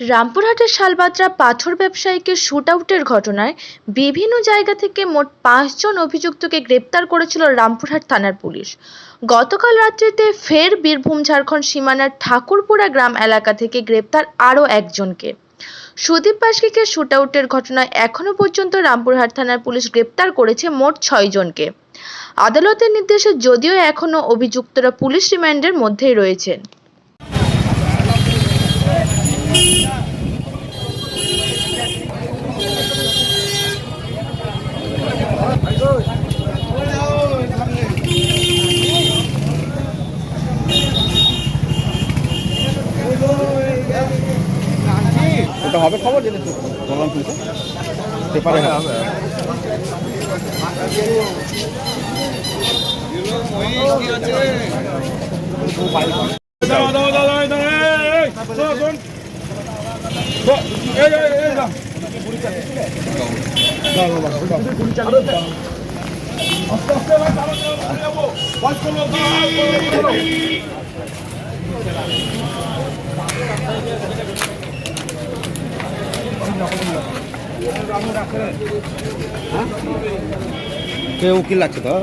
রামপুরহাটের শালবাদরা পাথর ব্যবসায়ীকে শুট আউটের ঘটনায় বিভিন্ন জায়গা থেকে মোট পাঁচজন অভিযুক্তকে গ্রেপ্তার করেছিল রামপুরহাট থানার পুলিশ। গতকাল রাত্রিতে ফের বীরভূম, ঝাড়খণ্ড সীমানার ঠাকুরপুরা গ্রাম এলাকা থেকে গ্রেপ্তার আরও একজনকে। সুদীপ বাস্কিকে শুট আউটের ঘটনায় এখনও পর্যন্ত রামপুরহাট থানার পুলিশ গ্রেপ্তার করেছে মোট ছয় জনকে। আদালতের নির্দেশে যদিও এখনও অভিযুক্তরা পুলিশ রিমান্ডের মধ্যেই রয়েছেন। ওটা হবে খবর জেনেছো বললাম তুই পেপারে হবে দাঁড়া দাঁড়া দাঁড়া কে উকিল লাগছে তো?